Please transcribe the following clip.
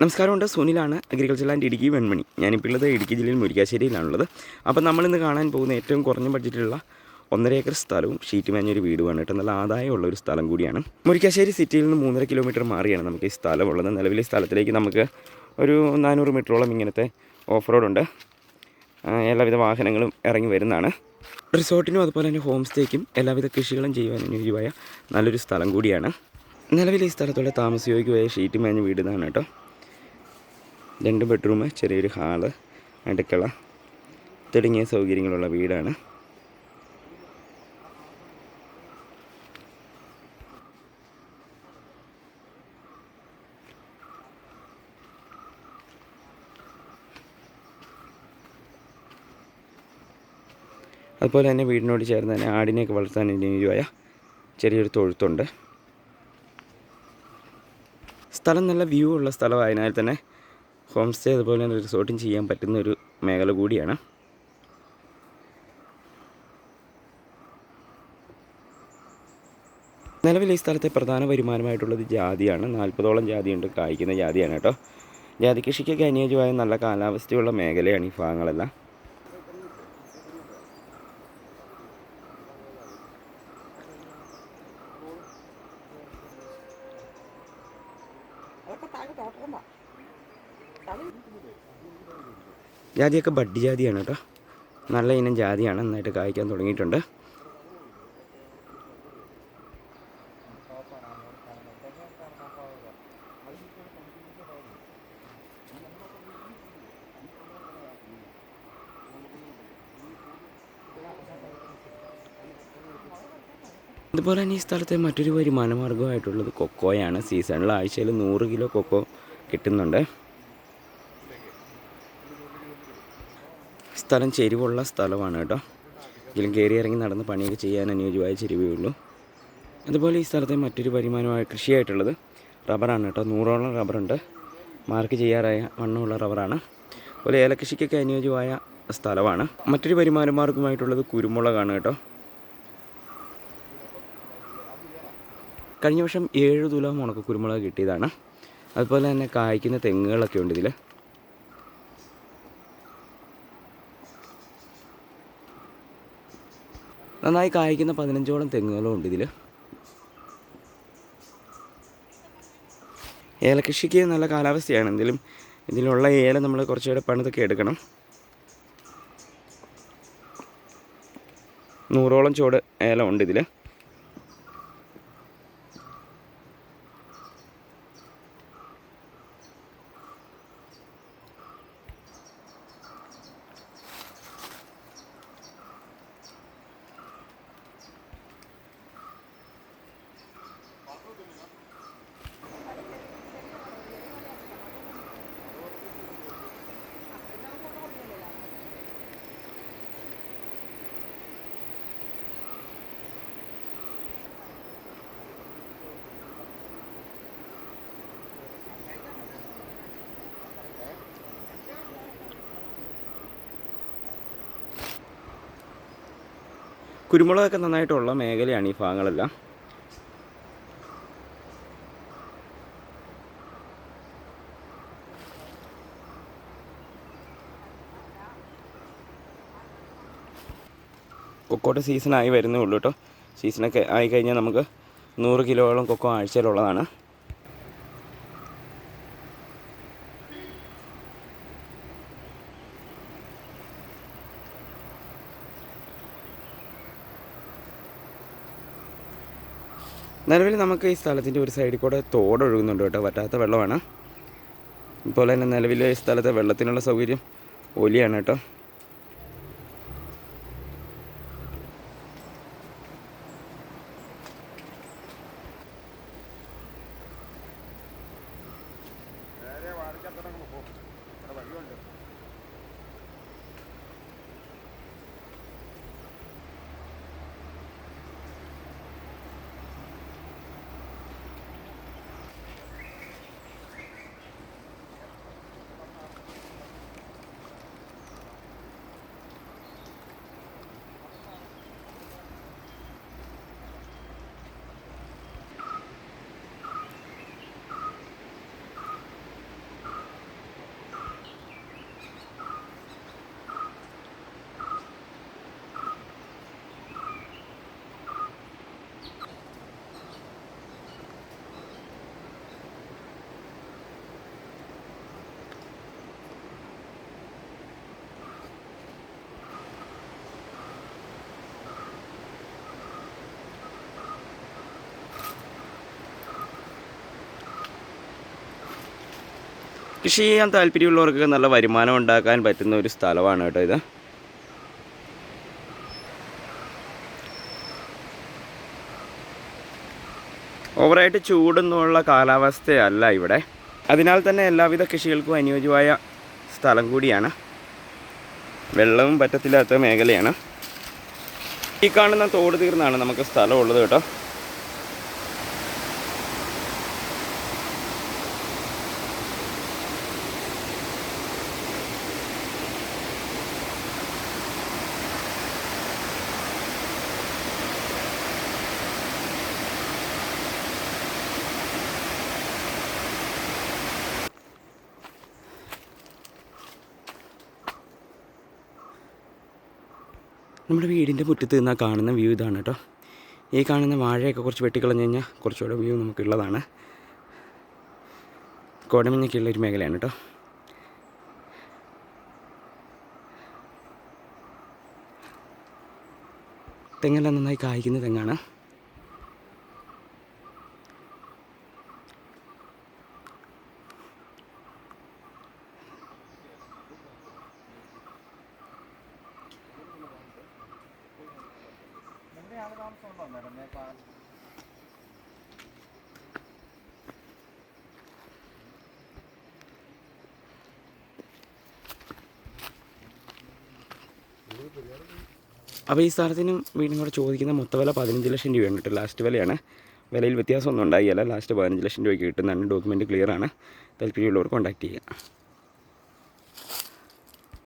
നമസ്കാരമുണ്ട്. സുനിലാണ് agriculture land Idukki Venmani. ഞാനിപ്പോൾ ഉള്ളത് ഇടുക്കി ജില്ലയിൽ മുരിക്കാശ്ശേരിയിലാണുള്ളത്. അപ്പോൾ നമ്മളിന്ന് കാണാൻ പോകുന്ന ഏറ്റവും കുറഞ്ഞ ബഡ്ജറ്റിലുള്ള ഒന്നര ഏക്കർ സ്ഥലവും ഷീറ്റ് മേഞ്ഞൊരു വീടുമാണ് കേട്ടോ. നല്ല ആദായമുള്ള ഒരു സ്ഥലം കൂടിയാണ്. മുരിക്കാശ്ശേരി സിറ്റിയിൽ നിന്ന് മൂന്നര കിലോമീറ്റർ മാറിയാണ് നമുക്ക് ഈ സ്ഥലമുള്ളത്. നിലവിലെ സ്ഥലത്തിലേക്ക് നമുക്ക് ഒരു നാനൂറ് മീറ്ററോളം ഇങ്ങനത്തെ ഓഫ് റോഡുണ്ട് എല്ലാവിധ വാഹനങ്ങളും ഇറങ്ങി വരുന്നതാണ്. റിസോർട്ടിനും അതുപോലെ തന്നെ ഹോം സ്റ്റേക്കും എല്ലാവിധ കൃഷികളും ചെയ്യുവാൻ അനുയോജ്യമായ നല്ലൊരു സ്ഥലം കൂടിയാണ്. നിലവിൽ ഈ സ്ഥലത്തുള്ള താമസയോഗ്യമായ ഷീറ്റ് മേഞ്ഞ വീട് കേട്ടോ. രണ്ട് ബെഡ്റൂം ചെറിയൊരു ഹാൾ അടുക്കള തുടങ്ങിയ സൗകര്യങ്ങളുള്ള വീടാണ്. അതുപോലെ തന്നെ വീടിനോട് ചേർന്ന് തന്നെ ആടിനെയൊക്കെ വളർത്താൻ അനുയോജ്യമായ ചെറിയൊരു തൊഴുത്തുണ്ട്. സ്ഥലം നല്ല വ്യൂ ഉള്ള സ്ഥലമായതിനാൽ തന്നെ ഹോം സ്റ്റേ അതുപോലെ തന്നെ റിസോർട്ടും ചെയ്യാൻ പറ്റുന്ന ഒരു മേഖല കൂടിയാണ്. നിലവിൽ ഈ സ്ഥലത്തെ പ്രധാന വരുമാനമായിട്ടുള്ളത് ജാതിയാണ്. നാൽപ്പതോളം ജാതിയുണ്ട് കായ്ക്കുന്ന ജാതിയാണ് കേട്ടോ. ജാതി കൃഷിക്കൊക്കെ അനുയോജ്യമായ നല്ല കാലാവസ്ഥയുള്ള മേഖലയാണ് ഈ ഭാഗങ്ങളെല്ലാം. ജാതിയൊക്കെ ബഡ് ജാതിയാണ് കേട്ടോ. നല്ല ഇനം ജാതിയാണ് നന്നായിട്ട് കായ്ക്കാൻ തുടങ്ങിയിട്ടുണ്ട്. അതുപോലെ തന്നെ ഈ സ്ഥലത്തെ മറ്റൊരു വരുമാന മാർഗമായിട്ടുള്ളത് കൊക്കോയാണ്. സീസണിൽ ആഴ്ചയിൽ നൂറ് കിലോ കൊക്കോ കിട്ടുന്നുണ്ട്. സ്ഥലം ചെരിവുള്ള സ്ഥലമാണ് കേട്ടോ. എങ്കിലും കയറി ഇറങ്ങി നടന്ന് പണിയൊക്കെ ചെയ്യാൻ അനുയോജ്യമായ ചെരുവേ ഉള്ളൂ. അതുപോലെ ഈ സ്ഥലത്തെ മറ്റൊരു വരുമാനമായ കൃഷിയായിട്ടുള്ളത് റബ്ബറാണ് കേട്ടോ. നൂറോളം റബ്ബറുണ്ട്. മാർക്ക് ചെയ്യാറായ വണ്ണമുള്ള റബ്ബറാണ്. അതുപോലെ ഏലകൃഷിക്കൊക്കെ അനുയോജ്യമായ സ്ഥലമാണ്. മറ്റൊരു വരുമാന മാർഗമായിട്ടുള്ളത് കുരുമുളകാണ് കേട്ടോ. കഴിഞ്ഞ വർഷം ഏഴ് തുലാം ഉണക്ക കുരുമുളക് കിട്ടിയതാണ്. അതുപോലെ തന്നെ കായ്ക്കുന്ന തെങ്ങുകളൊക്കെ ഉണ്ട് ഇതിൽ നന്നായി കായ്ക്കുന്ന പതിനഞ്ചോളം തെങ്ങുകളും ഉണ്ട് ഇതിൽ ഏലകൃഷിക്ക് നല്ല കാലാവസ്ഥയാണ്. എന്തെങ്കിലും ഇതിലുള്ള ഏല നമ്മൾ കുറച്ചുകൂടെ പണിതൊക്കെ എടുക്കണം. നൂറോളം ചുവട് ഏല ഉണ്ട് ഇതിൽ കുരുമുളകൊക്കെ നന്നായിട്ടുള്ള മേഖലയാണ് ഈ ഭാഗങ്ങളെല്ലാം. സീസൺ ആയി വരുന്നേ ഉള്ളൂ കേട്ടോ. സീസണൊക്കെ ആയിക്കഴിഞ്ഞാൽ നമുക്ക് നൂറ് കിലോയോളം കൊക്കോ ആഴ്ചയിലുള്ളതാണ്. നിലവിൽ നമുക്ക് ഈ സ്ഥലത്തിന്റെ ഒരു സൈഡിൽ കൂടെ തോട് ഒഴുകുന്നുണ്ട് കേട്ടോ വറ്റാത്ത വെള്ളമാണ്. ഇപ്പോൾ തന്നെ നിലവിൽ ഈ സ്ഥലത്തെ വെള്ളത്തിനുള്ള സൗകര്യം ഒലിയാണ് കേട്ടോ. കൃഷി ചെയ്യാൻ താല്പര്യമുള്ളവർക്ക് നല്ല വരുമാനം ഉണ്ടാക്കാൻ പറ്റുന്ന ഒരു സ്ഥലമാണ് കേട്ടോ ഇത്. ഓവറായിട്ട് ചൂടൊന്നുമുള്ള കാലാവസ്ഥയല്ല ഇവിടെ. അതിനാൽ തന്നെ എല്ലാവിധ കൃഷികൾക്കും അനുയോജ്യമായ സ്ഥലം കൂടിയാണ്. വെള്ളവും പറ്റത്തില്ലാത്ത മേഖലയാണ്. ഈ കാണുന്ന തോട് തീർന്നാണ് നമുക്ക് സ്ഥലമുള്ളത് കേട്ടോ. നമ്മുടെ വീടിന്റെ മുറ്റത്ത് നിന്നാൽ കാണുന്ന വ്യൂ ഇതാണ് കേട്ടോ. ഈ കാണുന്ന വാഴയൊക്കെ കുറച്ച് വെട്ടിക്കളഞ്ഞ് കഴിഞ്ഞാൽ കുറച്ചുകൂടെ വ്യൂ നമുക്കുള്ളതാണ്. കോടമഞ്ഞൊക്കെ ഉള്ള ഒരു മേഖലയാണ് കേട്ടോ. തെങ്ങെല്ലാം നന്നായി കായ്ക്കുന്ന തെങ്ങാണ്. അപ്പോൾ ഈ സ്ഥലത്തിനും വീണ്ടും കൂടെ ചോദിക്കുന്ന മൊത്ത വില പതിനഞ്ച് ലക്ഷം രൂപയാണ് കേട്ടോ. ലാസ്റ്റ് വിലയാണ്. വിലയിൽ വ്യത്യാസമൊന്നും ഉണ്ടായില്ല. ലാസ്റ്റ് പതിനഞ്ച് ലക്ഷം രൂപയ്ക്ക് കിട്ടുന്നതാണ് ഡോക്യുമെന്റ് ക്ലിയറാണ് താല്പര്യമുള്ളവർ കോൺടാക്ട് ചെയ്യുക.